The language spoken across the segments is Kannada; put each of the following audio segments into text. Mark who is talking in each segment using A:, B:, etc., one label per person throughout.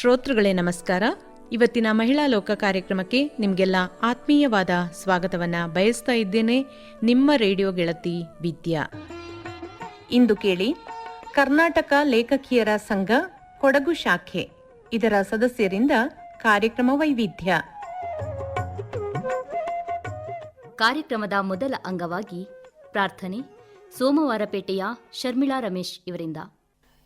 A: ಶ್ರೋತೃಗಳೇ ನಮಸ್ಕಾರ. ಇವತ್ತಿನ ಮಹಿಳಾ ಲೋಕ ಕಾರ್ಯಕ್ರಮಕ್ಕೆ ನಿಮಗೆಲ್ಲ ಆತ್ಮೀಯವಾದ ಸ್ವಾಗತವನ್ನ ಬಯಸ್ತಾ ಇದ್ದೇನೆ. ನಿಮ್ಮ ರೇಡಿಯೋ ಗೆಳತಿ ವಿದ್ಯಾ. ಇಂದು ಕೇಳಿ ಕರ್ನಾಟಕ ಲೇಖಕಿಯರ ಸಂಘ ಕೊಡಗು ಶಾಖೆ ಇದರ ಸದಸ್ಯರಿಂದ ಕಾರ್ಯಕ್ರಮ ವೈವಿಧ್ಯ.
B: ಕಾರ್ಯಕ್ರಮದ ಮೊದಲ ಅಂಗವಾಗಿ ಪ್ರಾರ್ಥನೆ ಸೋಮವಾರಪೇಟೆಯ ಶರ್ಮಿಳಾ ರಮೇಶ್ ಇವರಿಂದ.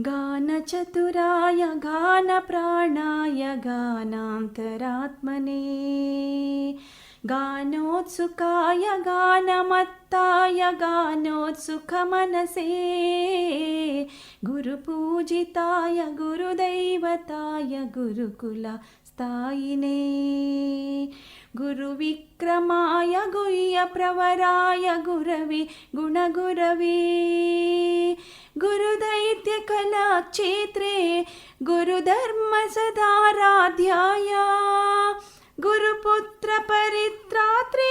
C: गानचतुराय गानप्राणाय गानान्तरात्मने। गानोत्सुकाय गानमत्ताय गानोत्सुकमनसे। गुरुपूजिताय गुरुदैवताय गुरुकुलस्थायिने। गुरुविक्रमाय गुह्यप्रवराय गुरवे गुणगुरवे गुरुदैत्यकलाक्षेत्रे गुरुधर्मसदाराध्याय गुरुपुत्रपरित्रात्रे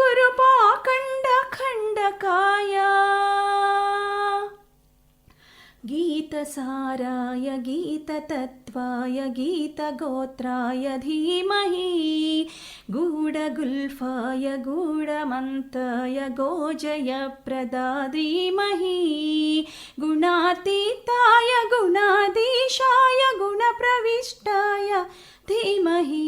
C: गुरुपाखण्डखण्डकाय गीतसाराय गीततत्त्वाय गीतगोत्राय धीमहि। गूढगुल्फाय गूढमन्ताय गोजयप्रदा धीमहि। गुणातीताय गुणाधीशाय गुणप्रविष्टाय धीमहि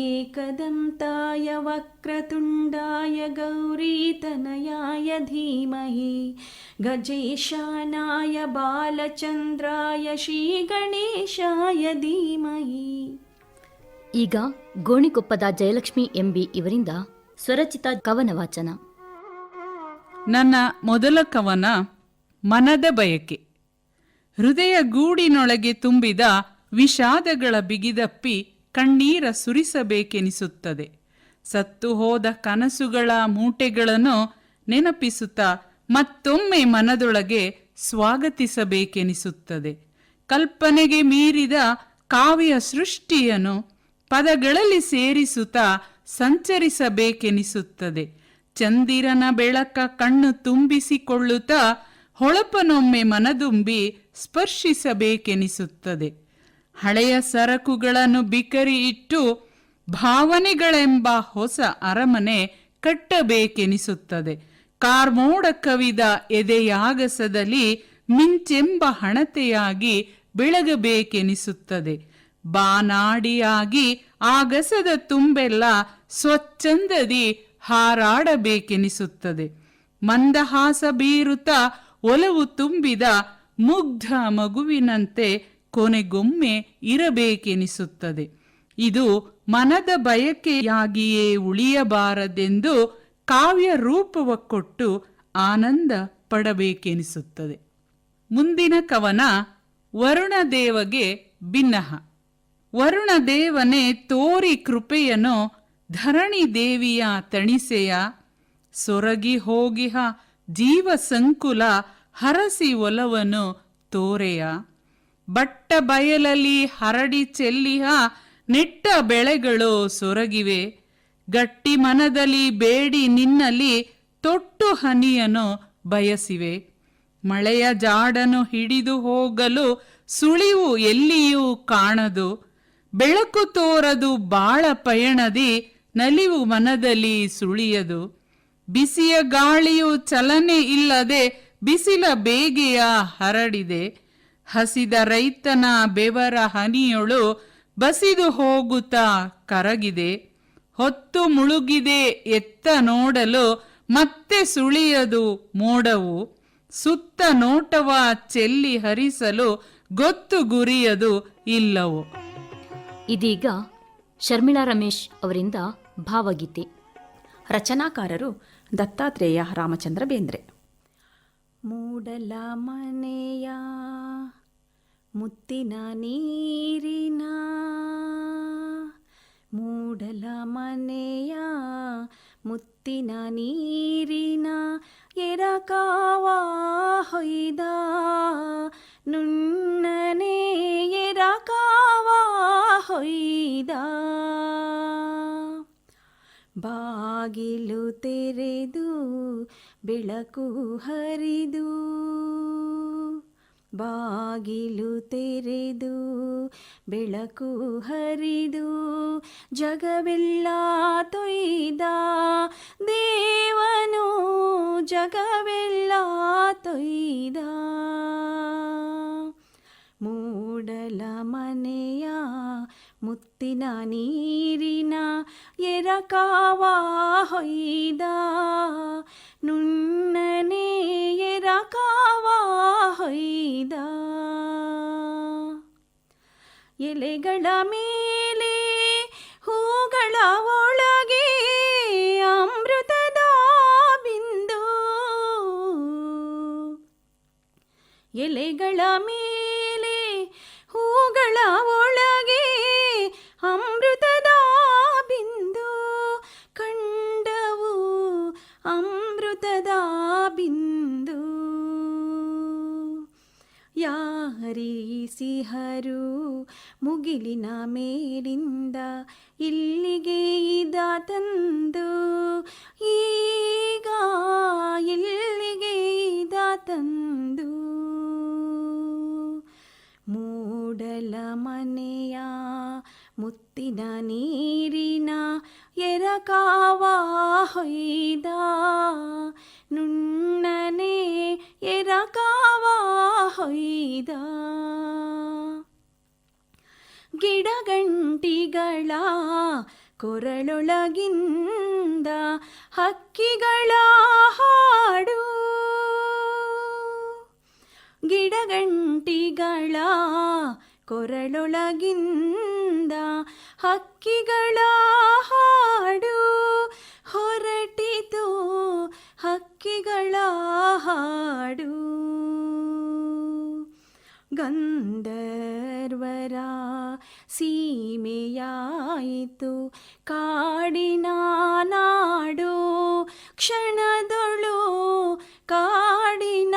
C: एकदन्ताय वक्रतुण्डाय गौरीतनयाय धीमहि गजेशानाय बालचन्द्राय श्रीगणेशाय धीमहि
B: ಈಗ ಗೋಣಿಕೊಪ್ಪದ ಜಯಲಕ್ಷ್ಮಿ ಎಂಬಿ ಇವರಿಂದ ಸ್ವರಚಿತ ಕವನ ವಾಚನ
D: ನನ್ನ ಮೊದಲ ಕವನ ಮನದ ಬಯಕೆ ಹೃದಯ ಗೂಡಿನೊಳಗೆ ತುಂಬಿದ ವಿಷಾದಗಳ ಬಿಗಿದಪ್ಪಿ ಕಣ್ಣೀರ ಸುರಿಸಬೇಕೆನಿಸುತ್ತದೆ. ಸತ್ತು ಹೋದ ಕನಸುಗಳ ಮೂಟೆಗಳನ್ನು ನೆನಪಿಸುತ್ತಾ ಮತ್ತೊಮ್ಮೆ ಮನದೊಳಗೆ ಸ್ವಾಗತಿಸಬೇಕೆನಿಸುತ್ತದೆ. ಕಲ್ಪನೆಗೆ ಮೀರಿದ ಕಾವ್ಯ ಸೃಷ್ಟಿಯನ್ನು ಪದಗಳಲ್ಲಿ ಸೇರಿಸುತ್ತಾ ಸಂಚರಿಸಬೇಕೆನಿಸುತ್ತದೆ. ಚಂದಿರನ ಬೆಳಕ ಕಣ್ಣು ತುಂಬಿಸಿಕೊಳ್ಳುತ್ತಾ ಹೊಳಪನೊಮ್ಮೆ ಮನದುಂಬಿ ಸ್ಪರ್ಶಿಸಬೇಕೆನಿಸುತ್ತದೆ. ಹಳೆಯ ಸರಕುಗಳನ್ನು ಬಿಕರಿ ಇಟ್ಟು ಭಾವನೆಗಳೆಂಬ ಹೊಸ ಅರಮನೆ ಕಟ್ಟಬೇಕೆನಿಸುತ್ತದೆ. ಕಾರ್ಮೋಡ ಕವಿದ ಎದೆಯಾಗಸದಲ್ಲಿ ಮಿಂಚೆಂಬ ಹಣತೆಯಾಗಿ ಬೆಳಗಬೇಕೆನಿಸುತ್ತದೆ. ಬಾನಾಡಿಯಾಗಿ ಆಗಸದ ತುಂಬೆಲ್ಲ ಸ್ವಚ್ಛಂದದಿ ಹಾರಾಡಬೇಕೆನಿಸುತ್ತದೆ. ಮಂದಹಾಸ ಬೀರುತ್ತ ಒಲವು ತುಂಬಿದ ಮುಗ್ಧ ಮಗುವಿನಂತೆ ಕೊನೆಗೊಮ್ಮೆ ಇರಬೇಕೆನಿಸುತ್ತದೆ. ಇದು ಮನದ ಬಯಕೆಯಾಗಿಯೇ ಉಳಿಯಬಾರದೆಂದು ಕಾವ್ಯ ರೂಪವ ಕೊಟ್ಟು ಆನಂದ ಪಡಬೇಕೆನಿಸುತ್ತದೆ. ಮುಂದಿನ ಕವನ ವರುಣದೇವಗೆ ಭಿನ್ನಹ ವರುಣದೇವನೇ ತೋರಿ ಕೃಪೆಯನು ಧರಣಿ ದೇವಿಯ ತಣಿಸೆಯ. ಸೊರಗಿ ಹೋಗಿಹ ಜೀವ ಸಂಕುಲ ಹರಸಿ ಒಲವನು ತೋರೆಯ. ಬಟ್ಟ ಬಯಲಲ್ಲಿ ಹರಡಿ ಚೆಲ್ಲಿಹ ನೆಟ್ಟ ಬೆಳೆಗಳು ಸೊರಗಿವೆ. ಗಟ್ಟಿ ಮನದಲ್ಲಿ ಬೇಡಿ ನಿನ್ನಲ್ಲಿ ತೊಟ್ಟು ಹನಿಯನು ಬಯಸಿವೆ. ಮಳೆಯ ಜಾಡನು ಹಿಡಿದು ಹೋಗಲು ಸುಳಿವು ಎಲ್ಲಿಯೂ ಕಾಣದು. ಬೆಳಕು ತೋರದು ಬಾಳ ಪಯಣದಿ ನಲಿವು ಮನದಲ್ಲಿ ಸುಳಿಯದು. ಬಿಸಿಯ ಗಾಳಿಯು ಚಲನೆ ಇಲ್ಲದೆ ಬಿಸಿಲ ಬೇಗೆಯ ಹರಡಿದೆ. ಹಸಿದ ರೈತನ ಬೆವರ ಹನಿಯೊಳು ಬಸಿದು ಹೋಗುತ್ತಾ ಕರಗಿದೆ. ಹೊತ್ತು ಮುಳುಗಿದೆ ಎತ್ತ ನೋಡಲು ಮತ್ತೆ ಸುಳಿಯದು ಮೋಡವು. ಸುತ್ತ ನೋಟವ ಚೆಲ್ಲಿ ಹರಿಸಲು ಗೊತ್ತು ಗುರಿಯದು ಇಲ್ಲವು.
B: ಇದೀಗ ಶರ್ಮಿಳಾ ರಮೇಶ್ ಅವರಿಂದ ಭಾವಗೀತೆ.
C: ರಚನಾಕಾರರು ದತ್ತಾತ್ರೇಯ ರಾಮಚಂದ್ರ ಬೇಂದ್ರೆ. ಮೂಡಲ ಮನೆಯ ಮುತ್ತಿನ ನೀರಿನ ಮೂಡಲ ಮನೆಯ ಮುತ್ತಿನ ನೀರಿನ ಎರಕಾವ ಹೊಯ್ದ ನುಣ್ಣನೆ ಎರಕಾವ ಹೊಯ್ದ ಬಾಗಿಲು ತೆರೆದು ಬೆಳಕು ಹರಿದು ಬಾಗಿಲು ತೆರೆದು ಬೆಳಕು ಹರಿದು ಜಗವೆಲ್ಲ ತೊಯ್ದ ದೇವನು ಜಗವೆಲ್ಲ ಮುತ್ತಿನ ನೀರಿನ ಎರಕಾವ ಹೊಯ್ದ. ನುಣ್ಣನೆ ಎರಕಾವ ಹೊಯ್ದ. ಎಲೆಗಳ ಮೇಲೆ ಹೂಗಳ ಒಳಗೆ ಅಮೃತದ ಬಿಂದು. ಎಲೆಗಳ ಮೇಲೆ ಯಾರೀಸಿಹರು? ಮುಗಿಲಿನ ಮೇಲಿಂದ ಇಲ್ಲಿಗೆ ತಂದು ಈಗ ಇಲ್ಲಿಗೆ ತಂದು. ಮೂಡಲ ಮನೆಯ ಮುತ್ತಿನ ನೀರಿನ ಹೊಯ್ದ ನುಣ್ಣನೆ ಎರಕಾವ ಹೊಯ್ದ ಗಿಡಗಂಟಿಗಳ ಕೊರಳೊಳಗಿಂದ ಹಕ್ಕಿಗಳ ಹಾಡು. ಗಿಡಗಂಟಿಗಳ ಕೊರಳೊಳಗಿಂದ ಹಕ್ಕಿಗಳ ಹಾಡು ಹೊರಟಿತು ಹಕ್ಕಿಗಳ ಹಾಡು. ಗಂಧರ್ವರ ಸೀಮೆಯಾಯಿತು ಕಾಡಿನ ನಾಡು ಕ್ಷಣದೊಳು ಕಾಡಿನ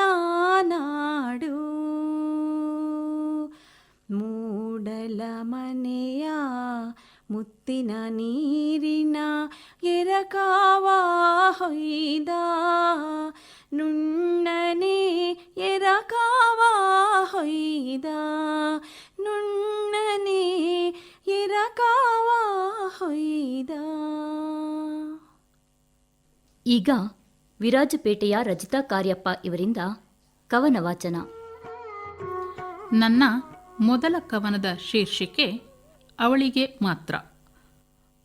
C: ನಾಡು. ಮೂಡಲ ಮನೆಯ ಮುತ್ತಿನ ನೀರಿನ ಎರಕಾವ ಹೊಯ್ದ. ನುಣ್ಣನೆ ಎರಕಾವ ಹೊಯ್ದ. ನುಣ್ಣನೆ ಎರಕಾವ ಹೊಯ್ದ.
B: ಈಗ ವಿರಾಜಪೇಟೆಯ ರಜಿತಾ ಕಾರ್ಯಪ್ಪ ಇವರಿಂದ ಕವನ ವಾಚನ
D: ನನ್ನ ಮೊದಲ ಕವನದ ಶೀರ್ಷಿಕೆ ಅವಳಿಗೆ ಮಾತ್ರ.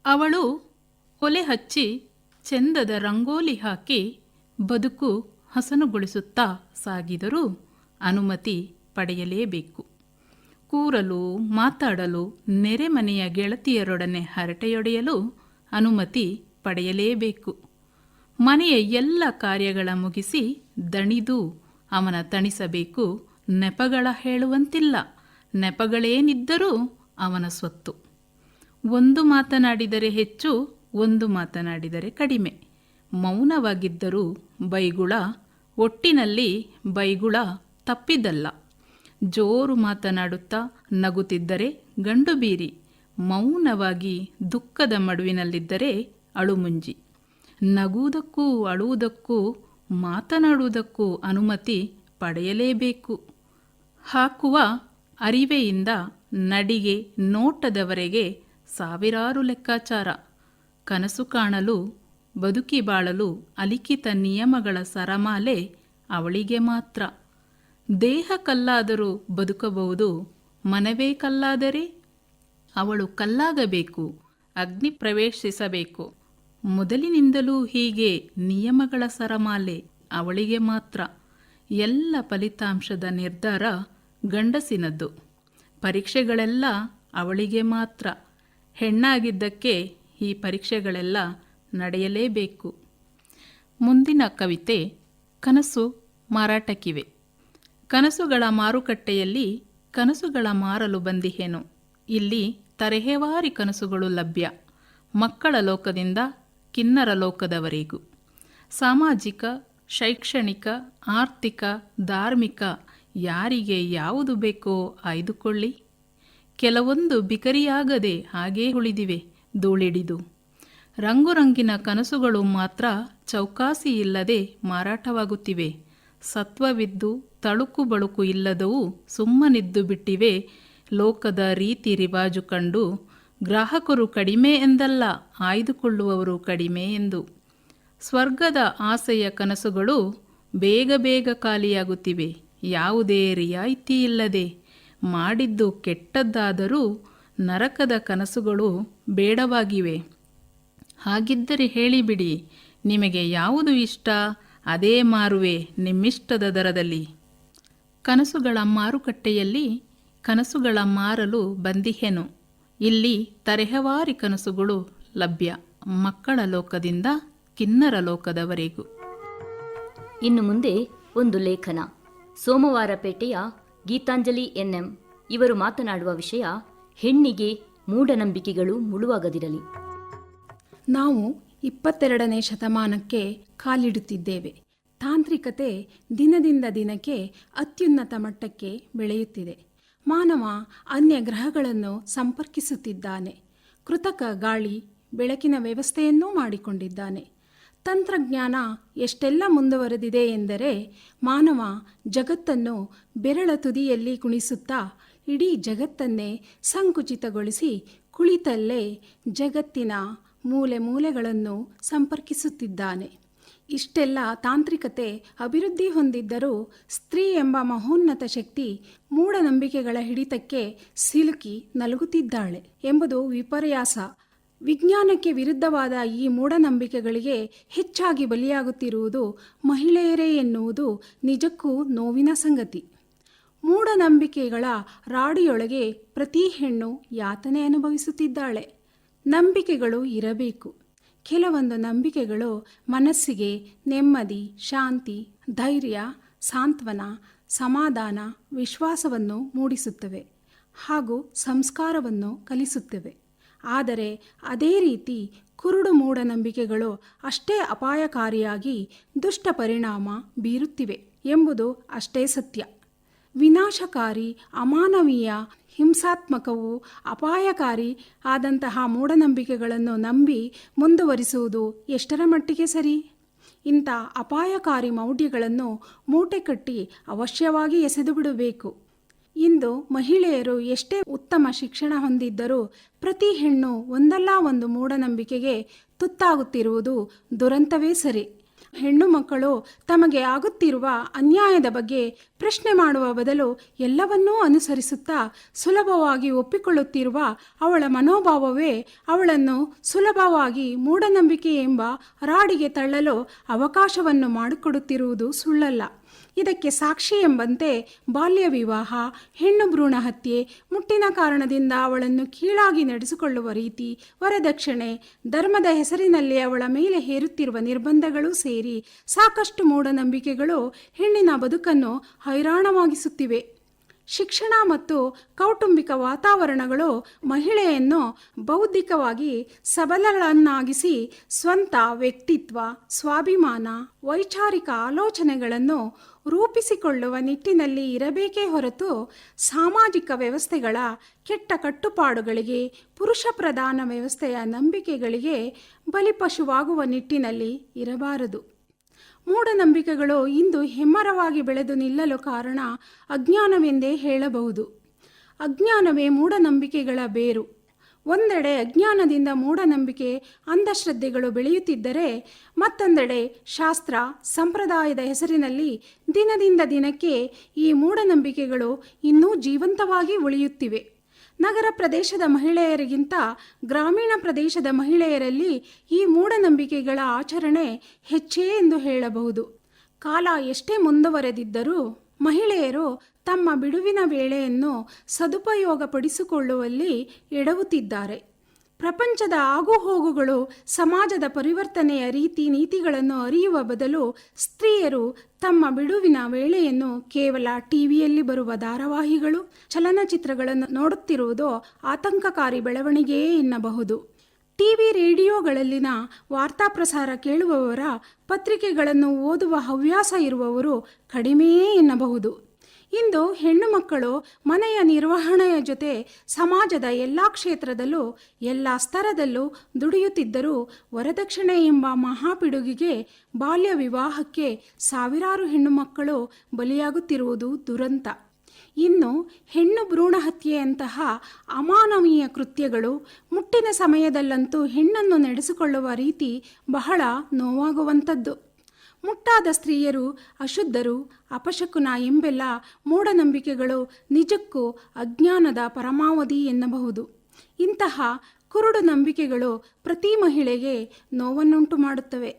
D: ಅವಳು ಒಲೆ ಹಚ್ಚಿ ಚೆಂದದ ರಂಗೋಲಿ ಹಾಕಿ ಬದುಕು ಹಸನುಗೊಳಿಸುತ್ತಾ ಸಾಗಿದರೂ ಅನುಮತಿ ಪಡೆಯಲೇಬೇಕು. ಕೂರಲು, ಮಾತಾಡಲು ನೆರೆಮನೆಯ ಗೆಳತಿಯರೊಡನೆ ಹರಟೆಯೊಡೆಯಲು ಅನುಮತಿ ಪಡೆಯಲೇಬೇಕು. ಮನೆಯ ಎಲ್ಲ ಕಾರ್ಯಗಳ ಮುಗಿಸಿ ದಣಿದು ಅವನ ತಣಿಸಬೇಕು ನೆಪಗಳ ಹೇಳುವಂತಿಲ್ಲ. ನೆಪಗಳೇನಿದ್ದರೂ ಅವನ ಸ್ವತ್ತು. ಒಂದು ಮಾತನಾಡಿದರೆ ಹೆಚ್ಚು, ಒಂದು ಮಾತನಾಡಿದರೆ ಕಡಿಮೆ. ಮೌನವಾಗಿದ್ದರೂ ಬೈಗುಳ, ಒಟ್ಟಿನಲ್ಲಿ ಬೈಗುಳ ತಪ್ಪಿದ್ದಲ್ಲ ಜೋರು ಮಾತನಾಡುತ್ತಾ ನಗುತ್ತಿದ್ದರೆ ಗಂಡು ಬೀರಿ,
E: ಮೌನವಾಗಿ ದುಃಖದ ಮಡುವಿನಲ್ಲಿದ್ದರೆ ಅಳುಮುಂಜಿ. ನಗುವುದಕ್ಕೂ ಅಳುವುದಕ್ಕೂ, ಮಾತನಾಡುವುದಕ್ಕೂ ಅನುಮತಿ ಪಡೆಯಲೇಬೇಕು. ಹಾಕುವ ಅರಿವೆಯಿಂದ ನಡಿಗೆ ನೋಟದವರೆಗೆ ಸಾವಿರಾರು ಲೆಕ್ಕಾಚಾರ. ಕನಸು ಕಾಣಲು, ಬದುಕಿ ಬಾಳಲು ಅಲಿಖಿತ ನಿಯಮಗಳ ಸರಮಾಲೆ ಅವಳಿಗೆ ಮಾತ್ರ. ದೇಹ ಕಲ್ಲಾದರೂ ಬದುಕಬಹುದು, ಮನವೇ ಕಲ್ಲಾದರೆ ಅವಳು ಕಲ್ಲಾಗಬೇಕು, ಅಗ್ನಿ ಪ್ರವೇಶಿಸಬೇಕು. ಮೊದಲಿನಿಂದಲೂ ಹೀಗೆ ನಿಯಮಗಳ ಸರಮಾಲೆ ಅವಳಿಗೆ ಮಾತ್ರ. ಎಲ್ಲ ಫಲಿತಾಂಶದ ನಿರ್ಧಾರ ಗಂಡಸಿನದ್ದು. ಪರೀಕ್ಷೆಗಳೆಲ್ಲ ಅವಳಿಗೆ ಮಾತ್ರ. ಹೆಣ್ಣಾಗಿದ್ದಕ್ಕೆ ಈ ಪರೀಕ್ಷೆಗಳೆಲ್ಲ ನಡೆಯಲೇಬೇಕು. ಮುಂದಿನ ಕವಿತೆ ಕನಸು ಮಾರಾಟಕ್ಕಿವೆ. ಕನಸುಗಳ ಮಾರುಕಟ್ಟೆಯಲ್ಲಿ ಕನಸುಗಳ ಮಾರಲು ಬಂದಿಹೇನು. ಇಲ್ಲಿ ತರಹೇವಾರಿ ಕನಸುಗಳು ಲಭ್ಯ. ಮಕ್ಕಳ ಲೋಕದಿಂದ ಕಿನ್ನರ ಲೋಕದವರೆಗೂ. ಸಾಮಾಜಿಕ, ಶೈಕ್ಷಣಿಕ, ಆರ್ಥಿಕ, ಧಾರ್ಮಿಕ ಯಾರಿಗೆ ಯಾವುದು ಬೇಕೋ ಆಯ್ದುಕೊಳ್ಳಿ. ಕೆಲವೊಂದು ಬಿಕರಿಯಾಗದೆ ಹಾಗೇ ಉಳಿದಿವೆ, ಧೂಳಿಡಿದು. ರಂಗುರಂಗಿನ ಕನಸುಗಳು ಮಾತ್ರ ಚೌಕಾಸಿ ಇಲ್ಲದೆ ಮಾರಾಟವಾಗುತ್ತಿವೆ. ಸತ್ವವಿದ್ದು ತಳುಕು ಬಳುಕು ಇಲ್ಲದವು ಸುಮ್ಮನಿದ್ದು ಬಿಟ್ಟಿವೆ. ಲೋಕದ ರೀತಿ ರಿವಾಜು ಕಂಡು ಗ್ರಾಹಕರು ಕಡಿಮೆ ಎಂದಲ್ಲ, ಆಯ್ದುಕೊಳ್ಳುವವರು ಕಡಿಮೆ ಎಂದು. ಸ್ವರ್ಗದ ಆಸೆಯ ಕನಸುಗಳು ಬೇಗ ಬೇಗ ಖಾಲಿಯಾಗುತ್ತಿವೆ. ಯಾವುದೇ ರಿಯಾಯಿತಿ ಇಲ್ಲದೆ ಮಾಡಿದ್ದು ಕೆಟ್ಟದ್ದಾದರೂ ನರಕದ ಕನಸುಗಳು ಬೇಡವಾಗಿವೆ. ಹಾಗಿದ್ದರೆ ಹೇಳಿಬಿಡಿ, ನಿಮಗೆ ಯಾವುದು ಇಷ್ಟ? ಅದೇ ಮಾರುವೆ ನಿಮ್ಮಿಷ್ಟದ ದರದಲ್ಲಿ. ಕನಸುಗಳ ಮಾರುಕಟ್ಟೆಯಲ್ಲಿ ಕನಸುಗಳ ಮಾರಲು ಬಂದಿಹೆನು. ಇಲ್ಲಿ ತರೆಹವಾರಿ ಕನಸುಗಳು ಲಭ್ಯ, ಮಕ್ಕಳ ಲೋಕದಿಂದ ಕಿನ್ನರ ಲೋಕದವರೆಗೂ.
B: ಇನ್ನು ಮುಂದೆ ಒಂದು ಲೇಖನ. ಸೋಮವಾರಪೇಟೆಯ ಗೀತಾಂಜಲಿ ಎನ್ಎಂ ಇವರು ಮಾತನಾಡುವ ವಿಷಯ ಹೆಣ್ಣಿಗೆ ಮೂಢನಂಬಿಕೆಗಳು ಮುಳುವಾಗದಿರಲಿ.
F: ನಾವು ಇಪ್ಪತ್ತೆರಡನೇ ಶತಮಾನಕ್ಕೆ ಕಾಲಿಡುತ್ತಿದ್ದೇವೆ. ತಾಂತ್ರಿಕತೆ ದಿನದಿಂದ ದಿನಕ್ಕೆ ಅತ್ಯುನ್ನತ ಮಟ್ಟಕ್ಕೆ ಬೆಳೆಯುತ್ತಿದೆ. ಮಾನವ ಅನ್ಯ ಗ್ರಹಗಳನ್ನು ಸಂಪರ್ಕಿಸುತ್ತಿದ್ದಾನೆ. ಕೃತಕ ಗಾಳಿ ಬೆಳಕಿನ ವ್ಯವಸ್ಥೆಯನ್ನೂ ಮಾಡಿಕೊಂಡಿದ್ದಾನೆ. ತಂತ್ರಜ್ಞಾನ ಎಷ್ಟೆಲ್ಲ ಮುಂದುವರೆದಿದೆ ಎಂದರೆ ಮಾನವ ಜಗತ್ತನ್ನು ಬೆರಳ ತುದಿಯಲ್ಲಿ ಕುಣಿಸುತ್ತಾ ಇಡೀ ಜಗತ್ತನ್ನೇ ಸಂಕುಚಿತಗೊಳಿಸಿ ಕುಳಿತಲ್ಲೇ ಜಗತ್ತಿನ ಮೂಲೆ ಮೂಲೆಗಳನ್ನು ಸಂಪರ್ಕಿಸುತ್ತಿದ್ದಾನೆ. ಇಷ್ಟೆಲ್ಲ ತಾಂತ್ರಿಕತೆ, ಅಭಿವೃದ್ಧಿ ಹೊಂದಿದ್ದರೂ ಸ್ತ್ರೀ ಎಂಬ ಮಹೋನ್ನತ ಶಕ್ತಿ ಮೂಢನಂಬಿಕೆಗಳ ಹಿಡಿತಕ್ಕೆ ಸಿಲುಕಿ ನಲುಗುತ್ತಿದ್ದಾಳೆ ಎಂಬುದು ವಿಪರ್ಯಾಸ. ವಿಜ್ಞಾನಕ್ಕೆ ವಿರುದ್ಧವಾದ ಈ ಮೂಢನಂಬಿಕೆಗಳಿಗೆ ಹೆಚ್ಚಾಗಿ ಬಲಿಯಾಗುತ್ತಿರುವುದು ಮಹಿಳೆಯರೇ ಎನ್ನುವುದು ನಿಜಕ್ಕೂ ನೋವಿನ ಸಂಗತಿ. ಮೂಢನಂಬಿಕೆಗಳ ರಾಡಿಯೊಳಗೆ ಪ್ರತಿ ಹೆಣ್ಣು ಯಾತನೆ ಅನುಭವಿಸುತ್ತಿದ್ದಾಳೆ. ನಂಬಿಕೆಗಳು ಇರಬೇಕು. ಕೆಲವೊಂದು ನಂಬಿಕೆಗಳು ಮನಸ್ಸಿಗೆ ನೆಮ್ಮದಿ, ಶಾಂತಿ, ಧೈರ್ಯ, ಸಾಂತ್ವನ, ಸಮಾಧಾನ, ವಿಶ್ವಾಸವನ್ನು ಮೂಡಿಸುತ್ತವೆ ಹಾಗೂ ಸಂಸ್ಕಾರವನ್ನು ಕಲಿಸುತ್ತವೆ. ಆದರೆ ಅದೇ ರೀತಿ ಕುರುಡು ಮೂಢನಂಬಿಕೆಗಳು ಅಷ್ಟೇ ಅಪಾಯಕಾರಿಯಾಗಿ ದುಷ್ಟ ಪರಿಣಾಮ ಬೀರುತ್ತಿವೆ ಎಂಬುದು ಅಷ್ಟೇ ಸತ್ಯ. ವಿನಾಶಕಾರಿ, ಅಮಾನವೀಯ, ಹಿಂಸಾತ್ಮಕವು ಅಪಾಯಕಾರಿ ಆದಂತಹ ಮೂಢನಂಬಿಕೆಗಳನ್ನು ನಂಬಿ ಮುಂದುವರಿಸುವುದು ಎಷ್ಟರ ಮಟ್ಟಿಗೆ ಸರಿ? ಇಂಥ ಅಪಾಯಕಾರಿ ಮೌಢ್ಯಗಳನ್ನು ಮೂಟೆ ಕಟ್ಟಿ ಅವಶ್ಯವಾಗಿ ಎಸೆದು ಬಿಡಬೇಕು. ಇಂದು ಮಹಿಳೆಯರು ಎಷ್ಟೇ ಉತ್ತಮ ಶಿಕ್ಷಣ ಹೊಂದಿದ್ದರೂ ಪ್ರತಿ ಹೆಣ್ಣು ಒಂದಲ್ಲ ಒಂದು ಮೂಢನಂಬಿಕೆಗೆ ತುತ್ತಾಗುತ್ತಿರುವುದು ದುರಂತವೇ ಸರಿ. ಹೆಣ್ಣು ಮಕ್ಕಳು ತಮಗೆ ಆಗುತ್ತಿರುವ ಅನ್ಯಾಯದ ಬಗ್ಗೆ ಪ್ರಶ್ನೆ ಮಾಡುವ ಬದಲು ಎಲ್ಲವನ್ನೂ ಅನುಸರಿಸುತ್ತಾ ಸುಲಭವಾಗಿ ಒಪ್ಪಿಕೊಳ್ಳುತ್ತಿರುವ ಅವಳ ಮನೋಭಾವವೇ ಅವಳನ್ನು ಸುಲಭವಾಗಿ ಮೂಢನಂಬಿಕೆ ಎಂಬ ರಾಡಿಗೆ ತಳ್ಳಲು ಅವಕಾಶವನ್ನು ಮಾಡಿಕೊಡುತ್ತಿರುವುದು ಸುಳ್ಳಲ್ಲ. ಇದಕ್ಕೆ ಸಾಕ್ಷಿ ಎಂಬಂತೆ ಬಾಲ್ಯ ವಿವಾಹ, ಹೆಣ್ಣು ಭ್ರೂಣ ಹತ್ಯೆ, ಮುಟ್ಟಿನ ಕಾರಣದಿಂದ ಅವಳನ್ನು ಕೀಳಾಗಿ ನಡೆಸಿಕೊಳ್ಳುವ ರೀತಿ, ವರದಕ್ಷಿಣೆ, ಧರ್ಮದ ಹೆಸರಿನಲ್ಲಿ ಅವಳ ಮೇಲೆ ಹೇರುತ್ತಿರುವ ನಿರ್ಬಂಧಗಳು ಸೇರಿ ಸಾಕಷ್ಟು ಮೂಢನಂಬಿಕೆಗಳು ಹೆಣ್ಣಿನ ಬದುಕನ್ನು ಹೈರಾಣವಾಗಿಸುತ್ತಿವೆ. ಶಿಕ್ಷಣ ಮತ್ತು ಕೌಟುಂಬಿಕ ವಾತಾವರಣಗಳು ಮಹಿಳೆಯನ್ನು ಬೌದ್ಧಿಕವಾಗಿ ಸಬಲಗಳನ್ನಾಗಿಸಿ ಸ್ವಂತ ವ್ಯಕ್ತಿತ್ವ, ಸ್ವಾಭಿಮಾನ, ವೈಚಾರಿಕ ಆಲೋಚನೆಗಳನ್ನು ರೂಪಿಸಿಕೊಳ್ಳುವ ನಿಟ್ಟಿನಲ್ಲಿ ಇರಬೇಕೇ ಹೊರತು ಸಾಮಾಜಿಕ ವ್ಯವಸ್ಥೆಗಳ ಕೆಟ್ಟ ಕಟ್ಟುಪಾಡುಗಳಿಗೆ, ಪುರುಷ ಪ್ರಧಾನ ವ್ಯವಸ್ಥೆಯ ನಂಬಿಕೆಗಳಿಗೆ ಬಲಿಪಶುವಾಗುವ ನಿಟ್ಟಿನಲ್ಲಿ ಇರಬಾರದು. ಮೂಢನಂಬಿಕೆಗಳು ಇಂದು ಹೆಮ್ಮರವಾಗಿ ಬೆಳೆದು ನಿಲ್ಲಲು ಕಾರಣ ಅಜ್ಞಾನವೆಂದೇ ಹೇಳಬಹುದು. ಅಜ್ಞಾನವೇ ಮೂಢನಂಬಿಕೆಗಳ ಬೇರು. ಒಂದೆಡೆ ಅಜ್ಞಾನದಿಂದ ಮೂಢನಂಬಿಕೆ, ಅಂಧಶ್ರದ್ಧೆಗಳು ಬೆಳೆಯುತ್ತಿದ್ದರೆ, ಮತ್ತೊಂದೆಡೆ ಶಾಸ್ತ್ರ, ಸಂಪ್ರದಾಯದ ಹೆಸರಿನಲ್ಲಿ ದಿನದಿಂದ ದಿನಕ್ಕೆ ಈ ಮೂಢನಂಬಿಕೆಗಳು ಇನ್ನೂ ಜೀವಂತವಾಗಿ ಉಳಿಯುತ್ತಿವೆ. ನಗರ ಪ್ರದೇಶದ ಮಹಿಳೆಯರಿಗಿಂತ ಗ್ರಾಮೀಣ ಪ್ರದೇಶದ ಮಹಿಳೆಯರಲ್ಲಿ ಈ ಮೂಢನಂಬಿಕೆಗಳ ಆಚರಣೆ ಹೆಚ್ಚೇ ಎಂದು ಹೇಳಬಹುದು. ಕಾಲ ಎಷ್ಟೇ ಮುಂದುವರೆದಿದ್ದರೂ ಮಹಿಳೆಯರು ತಮ್ಮ ಬಿಡುವಿನ ವೇಳೆಯನ್ನು ಸದುಪಯೋಗಪಡಿಸಿಕೊಳ್ಳುವಲ್ಲಿ ಎಡವುತ್ತಿದ್ದಾರೆ. ಪ್ರಪಂಚದ ಆಗುಹೋಗುಗಳು ಸಮಾಜದ ಪರಿವರ್ತನೆಯ ರೀತಿ ನೀತಿಗಳನ್ನು ಅರಿಯುವ ಬದಲು ಸ್ತ್ರೀಯರು ತಮ್ಮ ಬಿಡುವಿನ ವೇಳೆಯನ್ನು ಕೇವಲ ಟಿವಿಯಲ್ಲಿ ಬರುವ ಧಾರಾವಾಹಿಗಳು, ಚಲನಚಿತ್ರಗಳನ್ನು ನೋಡುತ್ತಿರುವುದು ಆತಂಕಕಾರಿ ಬೆಳವಣಿಗೆಯೇ ಎನ್ನಬಹುದು. ಟಿವಿ ರೇಡಿಯೋಗಳಲ್ಲಿನ ವಾರ್ತಾ ಪ್ರಸಾರ ಕೇಳುವವರ ಪತ್ರಿಕೆಗಳನ್ನು ಓದುವ ಹವ್ಯಾಸ ಇರುವವರು ಕಡಿಮೆಯೇ ಎನ್ನಬಹುದು. ಇಂದು ಹೆಣ್ಣು ಮಕ್ಕಳು ಮನೆಯ ನಿರ್ವಹಣೆಯ ಜೊತೆ ಸಮಾಜದ ಎಲ್ಲ ಕ್ಷೇತ್ರದಲ್ಲೂ, ಎಲ್ಲ ಸ್ತರದಲ್ಲೂ ದುಡಿಯುತ್ತಿದ್ದರೂ ವರದಕ್ಷಿಣೆ ಎಂಬ ಮಹಾಪಿಡುಗಿಗೆ ಬಾಲ್ಯ ವಿವಾಹಕ್ಕೆ ಸಾವಿರಾರು ಹೆಣ್ಣು ಮಕ್ಕಳು ಬಲಿಯಾಗುತ್ತಿರುವುದು ದುರಂತ. ಇನ್ನು ಹೆಣ್ಣು ಭ್ರೂಣ ಹತ್ಯೆಯಂತಹ ಅಮಾನವೀಯ ಕೃತ್ಯಗಳು ಮುಟ್ಟಿನ ಸಮಯದಲ್ಲಂತೂ ಹೆಣ್ಣನ್ನು ನಡೆಸಿಕೊಳ್ಳುವ ರೀತಿ ಬಹಳ ನೋವಾಗುವಂಥದ್ದು. ಮುಟ್ಟಾದ ಸ್ತ್ರೀಯರು, ಅಶುದ್ಧರು, ಅಪಶಕುನ ಎಂಬೆಲ್ಲ ಮೂಢನಂಬಿಕೆಗಳು ನಿಜಕ್ಕೂ ಅಜ್ಞಾನದ ಪರಮಾವಧಿ ಎನ್ನಬಹುದು. ಇಂತಹ ಕುರುಡು ನಂಬಿಕೆಗಳು ಪ್ರತಿ ಮಹಿಳೆಗೆ ನೋವನ್ನುಂಟು ಮಾಡುತ್ತವೆ.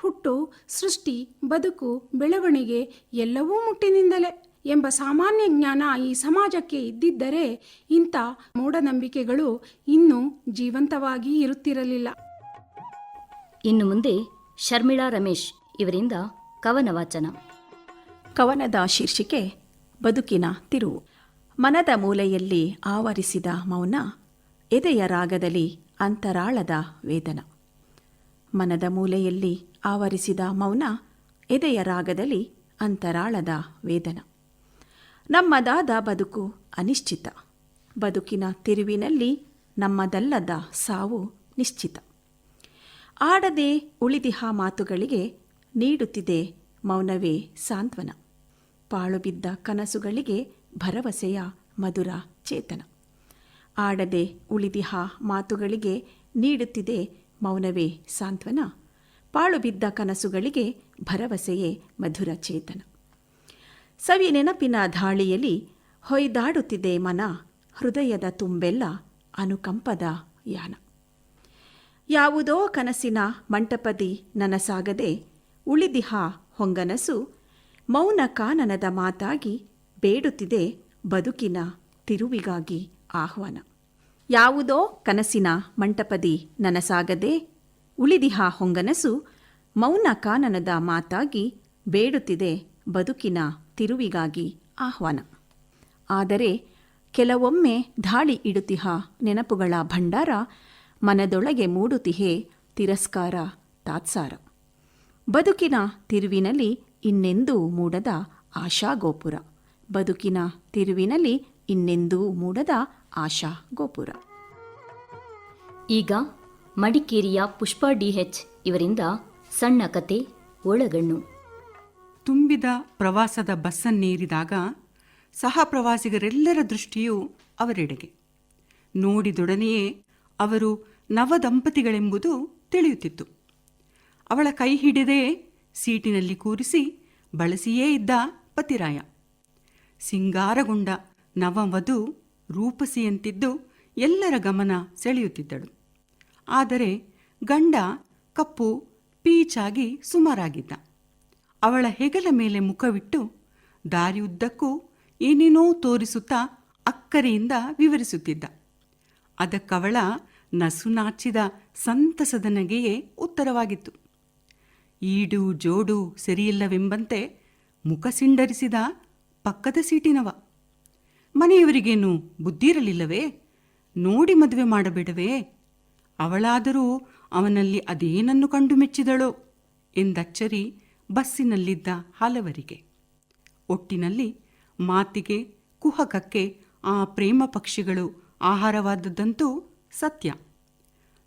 F: ಹುಟ್ಟು, ಸೃಷ್ಟಿ, ಬದುಕು, ಬೆಳವಣಿಗೆ ಎಲ್ಲವೂ ಮುಟ್ಟಿನಿಂದಲೇ ಎಂಬ ಸಾಮಾನ್ಯ ಜ್ಞಾನ ಈ ಸಮಾಜಕ್ಕೆ ಇದ್ದಿದ್ದರೆ ಇಂಥ ಮೂಢನಂಬಿಕೆಗಳು ಇನ್ನೂ ಜೀವಂತವಾಗಿ ಇರುತ್ತಿರಲಿಲ್ಲ.
B: ಇನ್ನು ಮುಂದೆ ಶರ್ಮಿಳಾ ರಮೇಶ್. ಇವರಿಂದ ಕವನ ವಾಚನ.
G: ಕವನದ ಶೀರ್ಷಿಕೆ, ಬದುಕಿನ ತಿರುವು ಮನದ ಮೂಲೆಯಲ್ಲಿ ಆವರಿಸಿದ ಮೌನ, ಎದೆಯ ರಾಗದಲ್ಲಿ ಅಂತರಾಳದ ವೇದನ. ಮನದ ಮೂಲೆಯಲ್ಲಿ ಆವರಿಸಿದ ಮೌನ, ಎದೆಯ ರಾಗದಲ್ಲಿ ಅಂತರಾಳದ ವೇದನ. ನಮ್ಮದಾದ ಬದುಕು ಅನಿಶ್ಚಿತ. ಬದುಕಿನ ತಿರುವಿನಲ್ಲಿ ನಮ್ಮದಲ್ಲದ ಸಾವು ನಿಶ್ಚಿತ. ಆಡದೆ ಉಳಿದಿಹ ಮಾತುಗಳಿಗೆ ನೀಡುತ್ತಿದೆ ಮೌನವೇ ಸಾಂತ್ವನ. ಪಾಳುಬಿದ್ದ ಕನಸುಗಳಿಗೆ ಭರವಸೆಯ ಮಧುರ ಚೇತನ. ಆಡದೆ ಉಳಿದಿಹ ಮಾತುಗಳಿಗೆ ನೀಡುತ್ತಿದೆ ಮೌನವೇ ಸಾಂತ್ವನ. ಪಾಳುಬಿದ್ದ ಕನಸುಗಳಿಗೆ ಭರವಸೆಯೇ ಮಧುರ ಚೇತನ. ಸವಿ ನೆನಪಿನ ಧಾಳಿಯಲ್ಲಿ ಹೊಯ್ದಾಡುತ್ತಿದೆ ಮನ, ಹೃದಯದ ತುಂಬೆಲ್ಲ ಅನುಕಂಪದ ಯಾನ. ಯಾವುದೋ ಕನಸಿನ ಮಂಟಪದಿ ನನಸಾಗದೆ ಉಳಿದಿಹ ಹೊಂಗನಸು ಮೌನ ಕಾನನದ ಮಾತಾಗಿ ಬೇಡುತ್ತಿದೆ ಬದುಕಿನ ತಿರುವಿಗಾಗಿ ಆಹ್ವಾನ. ಯಾವುದೋ ಕನಸಿನ ಮಂಟಪದಿ ನನಸಾಗದೆ ಉಳಿದಿಹ ಹೊಂಗನಸು ಮೌನ ಕಾನನದ ಮಾತಾಗಿ ಬೇಡುತ್ತಿದೆ ಬದುಕಿನ ತಿರುವಿಗಾಗಿ ಆಹ್ವಾನ. ಆದರೆ ಕೆಲವೊಮ್ಮೆ ಧಾಳಿ ಇಡುತ್ತಿಹ ನೆನಪುಗಳ ಭಂಡಾರ ಮನದೊಳಗೆ ಮೂಡುತಿಹೆ ತಿರಸ್ಕಾರ ತಾತ್ಸಾರ. ಬದುಕಿನ ತಿರುವಿನಲ್ಲಿ ಇನ್ನೆಂದೂ ಮೂಡದ ಆಶಾಗೋಪುರ. ಬದುಕಿನ ತಿರುವಿನಲ್ಲಿ ಇನ್ನೆಂದೂ ಮೂಡದ ಆಶಾ ಗೋಪುರ
B: ಈಗ ಮಡಿಕೇರಿಯ ಪುಷ್ಪಾ ಡಿಎಚ್ ಇವರಿಂದ ಸಣ್ಣ ಕತೆ, ಒಳಗಣ್ಣು.
H: ತುಂಬಿದ ಪ್ರವಾಸದ ಬಸ್ಸನ್ನೇರಿದಾಗ ಸಹ ಪ್ರವಾಸಿಗರೆಲ್ಲರ ದೃಷ್ಟಿಯೂ ಅವರೆಡೆಗೆ. ನೋಡಿದೊಡನೆಯೇ ಅವರು ನವದಂಪತಿಗಳೆಂಬುದು ತಿಳಿಯುತ್ತಿತ್ತು. ಅವಳ ಕೈ ಹಿಡಿದೇ ಸೀಟಿನಲ್ಲಿ ಕೂರಿಸಿ ಬಳಸಿಯೇ ಇದ್ದ ಪತಿರಾಯ. ಸಿಂಗಾರಗೊಂಡ ನವವಧು ರೂಪಸಿಯಂತಿದ್ದು ಎಲ್ಲರ ಗಮನ ಸೆಳೆಯುತ್ತಿದ್ದಳು. ಆದರೆ ಗಂಡ ಕಪ್ಪು ಪೀಚಾಗಿ ಸುಮಾರಾಗಿದ್ದ. ಅವಳ ಹೆಗಲ ಮೇಲೆ ಮುಖವಿಟ್ಟು ದಾರಿಯುದ್ದಕ್ಕೂ ಏನೇನೋ ತೋರಿಸುತ್ತಾ ಅಕ್ಕರೆಯಿಂದ ವಿವರಿಸುತ್ತಿದ್ದ. ಅದಕ್ಕವಳ ನಸುನಾಚಿದ ಸಂತಸದ ನಗೆಯೇ ಉತ್ತರವಾಗಿತ್ತು. ಈಡು ಜೋಡು ಸರಿಯಿಲ್ಲವೆಂಬಂತೆ ಮುಖ ಸಿಂಡರಿಸಿದ ಪಕ್ಕದ ಸೀಟಿನವ. ಮನೆಯವರಿಗೇನು ಬುದ್ಧಿರಲಿಲ್ಲವೇ ನೋಡಿ ಮದುವೆ ಮಾಡಬೇಡವೇ? ಅವಳಾದರೂ ಅವನಲ್ಲಿ ಅದೇನನ್ನು ಕಂಡು ಮೆಚ್ಚಿದಳು? ಎಂದಚ್ಚರಿ ಬಸ್ಸಿನಲ್ಲಿದ್ದ ಹಲವರಿಗೆ. ಒಟ್ಟಿನಲ್ಲಿ ಮಾತಿಗೆ, ಕುಹಕಕ್ಕೆ ಆ ಪ್ರೇಮ ಪಕ್ಷಿಗಳು ಆಹಾರವಾದದ್ದಂತೂ ಸತ್ಯ.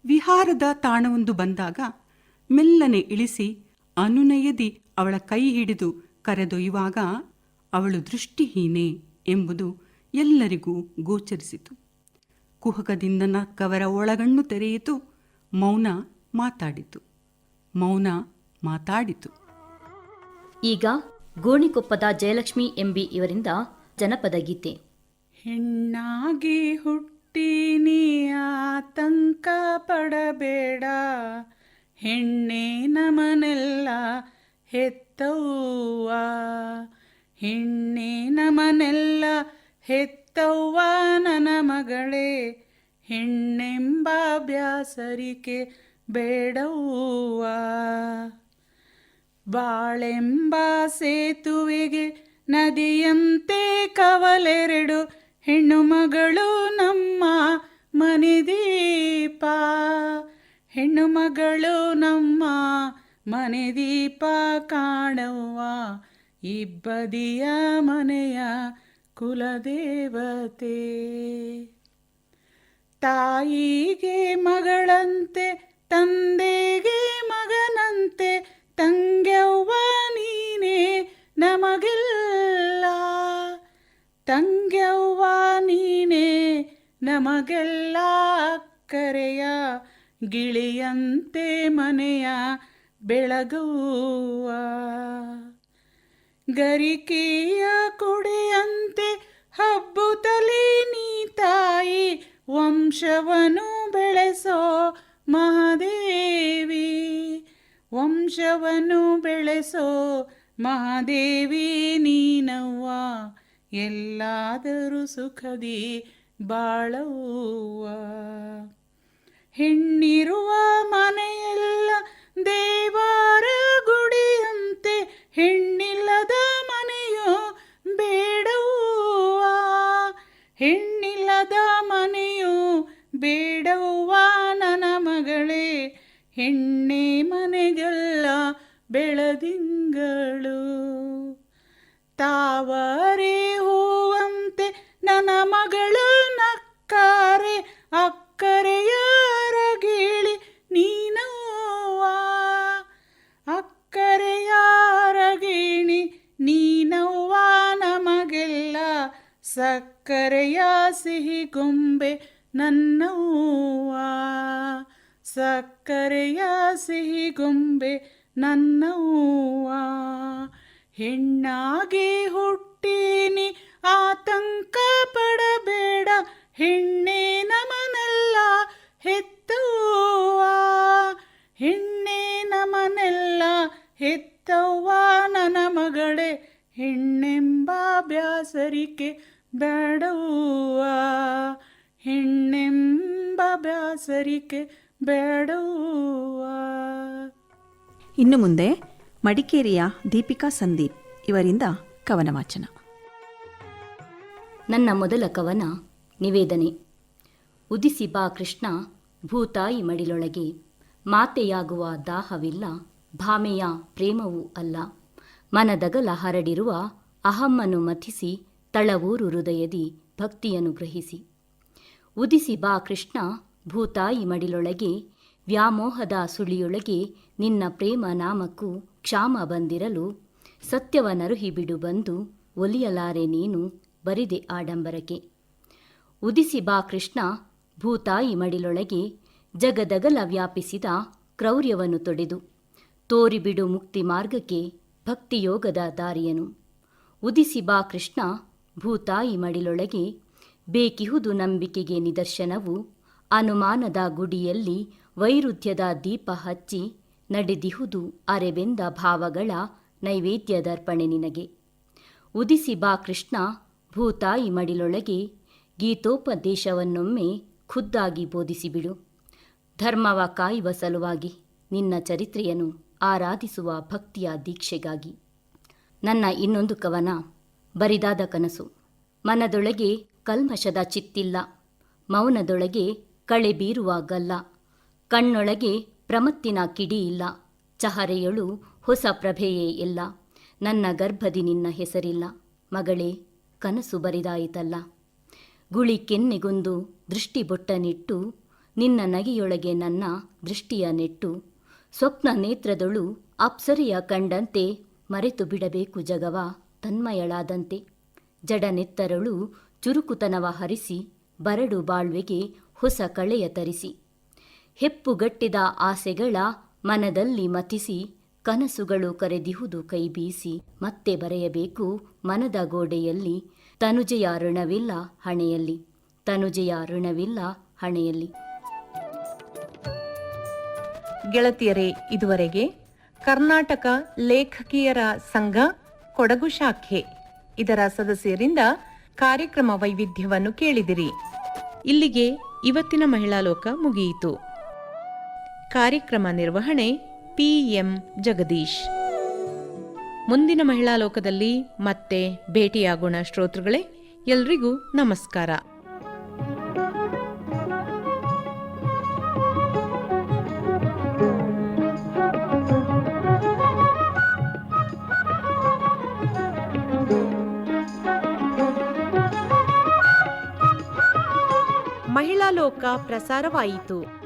H: ವಿಹಾರದ ತಾಣವೊಂದು ಬಂದಾಗ ಮೆಲ್ಲನೆ ಇಳಿಸಿ ಅನುನಯದಿ ಅವಳ ಕೈ ಹಿಡಿದು ಕರೆದೊಯ್ಯುವಾಗ ಅವಳು ದೃಷ್ಟಿಹೀನೆ ಎಂಬುದು ಎಲ್ಲರಿಗೂ ಗೋಚರಿಸಿತು. ಕುಹಕದಿಂದ ನಕ್ಕವರ ಒಳಗಣ್ಣು ತೆರೆಯಿತು. ಮೌನ ಮಾತಾಡಿತು. ಮೌನ ಮಾತಾಡಿತು.
B: ಈಗ ಗೋಣಿಕೊಪ್ಪದ ಜಯಲಕ್ಷ್ಮಿ ಎಂಬಿ ಇವರಿಂದ ಜನಪದ ಗೀತೆ.
D: ಹೆಣ್ಣಾಗಿ ಹುಟ್ಟಿನಿ ಆತಂಕ ಪಡಬೇಡ ಹೆಣ್ಣೆ ನಮನೆಲ್ಲ ಹೆತ್ತವ್ವ. ಹೆಣ್ಣೆ ನಮನೆಲ್ಲ ಹೆತ್ತವ್ವ ನನ್ನ ಮಗಳೇ. ಹೆಣ್ಣೆಂಬ ಬ್ಯಾಸರಿಕೆ ಬೇಡವ್ವ. ಬಾಳೆಂಬ ಸೇತುವೆಗೆ ನದಿಯಂತೆ ಕವಲೆರಡು ಹೆಣ್ಣು ಮಗಳು ನಮ್ಮ ಮನೆದೀಪ ಹೆಣ್ಣು ಮಗಳು ನಮ್ಮ ಮನೆದೀಪ ಕಾಣುವ ಇಬ್ಬದಿಯ ಮನೆಯ ಕುಲದೇವತೆ. ತಾಯಿಗೆ ಮಗಳಂತೆ, ತಂದೆಗೆ ಮಗನಂತೆ, ತಂಗ್ಯವ್ವ ನೀನೇ ನಮಗೆಲ್ಲ. ತಂಗ್ಯವ್ವ ನೀನೇ ನಮಗೆಲ್ಲ ಅಕ್ಕರೆಯ ಗಿಳಿಯಂತೆ ಮನೆಯ ಬೆಳಗುವ ಗರಿಕೆಯ ಕೊಡೆಯಂತೆ ಹಬ್ಬುತ್ತಲೇ ನೀ ತಾಯಿ ವಂಶವನು ಬೆಳೆಸೋ ಮಹಾದೇವಿ. ವಂಶವನ್ನು ಬೆಳೆಸೋ ಮಹಾದೇವಿ ನೀನವ್ವ, ಎಲ್ಲಾದರೂ ಸುಖದಿ ಬಾಳವ್ವ. ಹೆಣ್ಣಿರುವ ಮನೆಯೆಲ್ಲ ದೇವರ ಗುಡಿಯಂತೆ ಹೆಣ್ಣಿಲ್ಲದ ಮನೆಯೋ ಬೇಡವ್ವ? ಹೆಣ್ಣಿಲ್ಲದ ಮನೆಯೋ ಬೇಡವ್ವ ನನ್ನ ಮಗಳೇ? ಹೆಣ್ಣೆ ಮನೆಗೆಲ್ಲ ಬೆಳದಿಂಗಳು. ತಾವರೆ ಹೂವಂತೆ ನನ್ನ ಮಗಳು.
G: ಇನ್ನು ಮುಂದೆ ಮಡಿಕೇರಿಯ ದೀಪಿಕಾ ಸಂದೀಪ್ ಇವರಿಂದ ಕವನ ವಾಚನ
B: ನನ್ನ ಮೊದಲ ಕವನ ನಿವೇದನೆ. ಉದಿಸಿ ಬಾ ಕೃಷ್ಣ ಭೂತಾಯಿ ಮಡಿಲೊಳಗೆ. ಮಾತೆಯಾಗುವ ದಾಹವಿಲ್ಲ ಭಾಮೆಯ ಪ್ರೇಮವೂ ಅಲ್ಲ. ಮನದಗಲ ಹರಡಿರುವ ಅಹಮ್ಮನು ಮಥಿಸಿ ತಳವೂರು ಹೃದಯದಿ ಭಕ್ತಿಯನ್ನು ಗ್ರಹಿಸಿ ಉದಿಸಿ ಬಾ ಕೃಷ್ಣ ಭೂತಾಯಿ ಮಡಿಲೊಳಗೆ. ವ್ಯಾಮೋಹದ ಸುಳಿಯೊಳಗೆ ನಿನ್ನ ಪ್ರೇಮ ನಾಮಕ್ಕೂ ಕ್ಷಾಮ ಬಂದಿರಲು ಸತ್ಯವನರುಹಿ ಬಿಡು ಬಂದು ಒಲಿಯಲಾರೆ ನೀನು ಬರಿದೆ ಆಡಂಬರಕ್ಕೆ. ಉದಿಸಿ ಬಾ ಕೃಷ್ಣ, ಭೂತಾಯಿ ಮಡಿಲೊಳಗೆ ಜಗದಗಲ ವ್ಯಾಪಿಸಿದ ಕ್ರೌರ್ಯವನ್ನು ತೊಡೆದು. ತೋರಿಬಿಡು ಮುಕ್ತಿ ಮಾರ್ಗಕ್ಕೆ ಭಕ್ತಿಯೋಗದ ದಾರಿಯನು. ಉದಿಸಿ ಬಾ ಕೃಷ್ಣ, ಭೂತಾಯಿ ಮಡಿಲೊಳಗೆ ಬೇಕಿಹುದು ನಂಬಿಕೆಗೆ ನಿದರ್ಶನವು ಅನುಮಾನದ ಗುಡಿಯಲ್ಲಿ ವೈರುಧ್ಯದ ದೀಪ ಹಚ್ಚಿ ನಡೆದಿಹುದು ಅರೆವೆಂದ ಭಾವಗಳ ನೈವೇದ್ಯದರ್ಪಣೆ ನಿನಗೆ. ಉದಿಸಿ ಬಾ ಕೃಷ್ಣ, ಭೂತಾಯಿ ಮಡಿಲೊಳಗೆ ಗೀತೋಪದೇಶವನ್ನೊಮ್ಮೆ ಖುದ್ದಾಗಿ ಬೋಧಿಸಿಬಿಡು. ಧರ್ಮವ ಕಾಯುವ ಸಲುವಾಗಿ ನಿನ್ನ ಚರಿತ್ರೆಯನ್ನು ಆರಾಧಿಸುವ ಭಕ್ತಿಯ ದೀಕ್ಷೆಗಾಗಿ. ನನ್ನ ಇನ್ನೊಂದು ಕವನ ಬರಿದಾದ ಕನಸು. ಮನದೊಳಗೆ ಕಲ್ಮಶದ ಚಿತ್ತಿಲ್ಲ, ಮೌನದೊಳಗೆ ಕಳೆ ಬೀರುವ ಗಲ್ಲ. ಕಣ್ಣೊಳಗೆ ಪ್ರಮತ್ತಿನ ಕಿಡಿ ಇಲ್ಲ. ಚಹರೆಯಳು ಹೊಸ ಪ್ರಭೆಯೇ ಇಲ್ಲ. ನನ್ನ ಗರ್ಭದಿ ನಿನ್ನ ಹೆಸರಿಲ್ಲ. ಮಗಳೇ, ಕನಸು ಬರಿದಾಯಿತಲ್ಲ. ಗುಳಿ ಕೆನ್ನೆಗೊಂದು ದೃಷ್ಟಿ ಬೊಟ್ಟನಿಟ್ಟು ನಿನ್ನ ನಗೆಯೊಳಗೆ ನನ್ನ ದೃಷ್ಟಿಯ ನೆಟ್ಟು. ಸ್ವಪ್ನ ನೇತ್ರದೊಳು ಅಪ್ಸರಿಯ ಕಂಡಂತೆ ಮರೆತು ಬಿಡಬೇಕು ಜಗವ, ತನ್ಮಯಳಾದಂತೆ. ಜಡನೆತ್ತರಳು ಚುರುಕುತನವ ಹರಿಸಿ, ಬರಡು ಬಾಳ್ವೆಗೆ ಹೊಸ ಕಳೆಯ ತರಿಸಿ. ಹೆಪ್ಪುಗಟ್ಟಿದ ಆಸೆಗಳ ಮನದಲ್ಲಿ ಮತಿಸಿ, ಕನಸುಗಳು ಕರೆದಿಹುದು ಕೈಬೀಸಿ, ಮತ್ತೆ ಬರೆಯಬೇಕು ಮನದ ಗೋಡೆಯಲ್ಲಿ, ತನುಜೆಯ ಋಣವಿಲ್ಲ ಹಣೆಯಲ್ಲಿ, ತನುಜೆಯ ಋಣವಿಲ್ಲ ಹಣೆಯಲ್ಲಿ.
A: ಗೆಳತಿಯರೇ, ಇದುವರೆಗೆ ಕರ್ನಾಟಕ ಲೇಖಕಿಯರ ಸಂಘ ಕೊಡಗು ಶಾಖೆ, ಇದರ ಸದಸ್ಯರಿಂದ ಕಾರ್ಯಕ್ರಮ ವೈವಿಧ್ಯವನ್ನು ಕೇಳಿದಿರಿ. ಇಲ್ಲಿಗೆ ಇವತ್ತಿನ ಮಹಿಳಾ ಲೋಕ ಮುಗಿಯಿತು. ಕಾರ್ಯಕ್ರಮ ನಿರ್ವಹಣೆ ಪಿಎಂ ಜಗದೀಶ್. ಮುಂದಿನ ಮಹಿಳಾ ಲೋಕದಲ್ಲಿ ಮತ್ತೆ ಭೇಟಿಯಾಗೋಣ ಶ್ರೋತೃಗಳೇ, ಎಲ್ರಿಗೂ ನಮಸ್ಕಾರ. ಮಹಿಳಾ ಲೋಕ ಪ್ರಸಾರವಾಯಿತು.